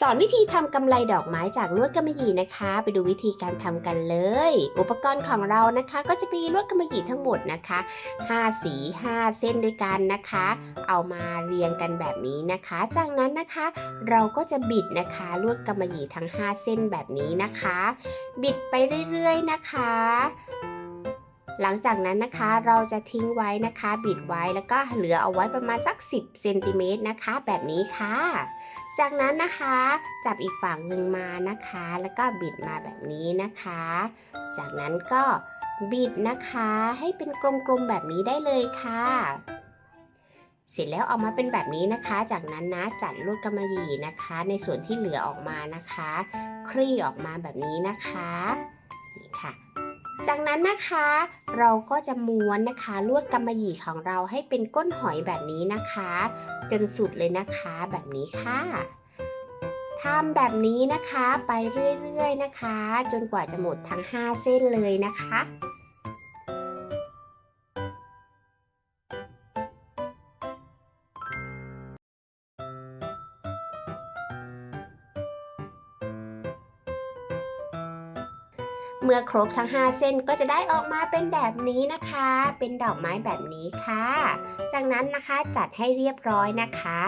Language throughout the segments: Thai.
สอนวิธีทำกำไลดอกไม้จากลวดกำมะหยี่นะคะ ไปดูวิธีการทำกันเลย อุปกรณ์ของเรานะคะ ก็จะมีลวดกำมะหยี่ทั้งหมดนะคะ 5 สี 5 เส้นด้วยกันนะคะ เอามาเรียงกันแบบนี้นะคะ จากนั้นนะคะ เราก็จะบิดนะคะลวดกำมะหยี่ทั้ง 5 เส้นแบบนี้นะคะ บิดไปเรื่อยๆนะคะ หลังจากนั้นนะคะเราจะทิ้งไว้นะคะบิดไว้แล้วก็เหลือเอาไว้ประมาณสัก 10เซนติเมตรนะคะ แบบนี้ค่ะ จากนั้นนะคะจับอีกฝั่งหนึ่งมานะคะ แล้วก็บิดมาแบบนี้นะคะ จากนั้นก็บิดนะคะให้เป็นกลมๆแบบนี้ได้เลยค่ะ เสร็จแล้วออกมาเป็นแบบนี้นะคะ จากนั้นนะจัดลวดกำมะหยี่นะคะ ในส่วนที่เหลือออกมานะคะ คลี่ออกมาแบบนี้นะคะนี่ค่ะ จากนั้นนะคะเราก็จะม้วนนะคะลวดกำมะหยี่ของเราให้เป็นก้นหอยแบบนี้นะคะ จนสุดเลยนะคะแบบนี้ค่ะทำแบบนี้นะคะไปเรื่อยๆนะคะ จนกว่าจะหมดทั้ง 5 เส้นเลยนะคะ เมื่อครบทั้ง 5 เส้นก็จะได้ออกมาเป็นแบบนี้นะคะ เป็นดอกไม้แบบนี้ค่ะ จากนั้นนะคะจัดให้เรียบร้อยนะคะ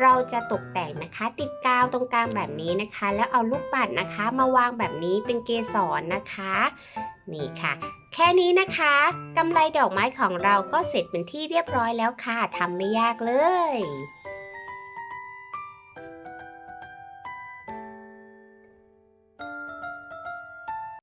เราจะตกแต่งนะคะ ติดกาวตรงกลางแบบนี้นะคะ แล้วเอาลูกปัดนะคะ มาวางแบบนี้เป็นเกสรนะคะ นี่ค่ะแค่นี้นะคะกำไรดอกไม้ของเราก็เสร็จเป็นที่เรียบร้อยแล้วค่ะทำไม่ยากเลย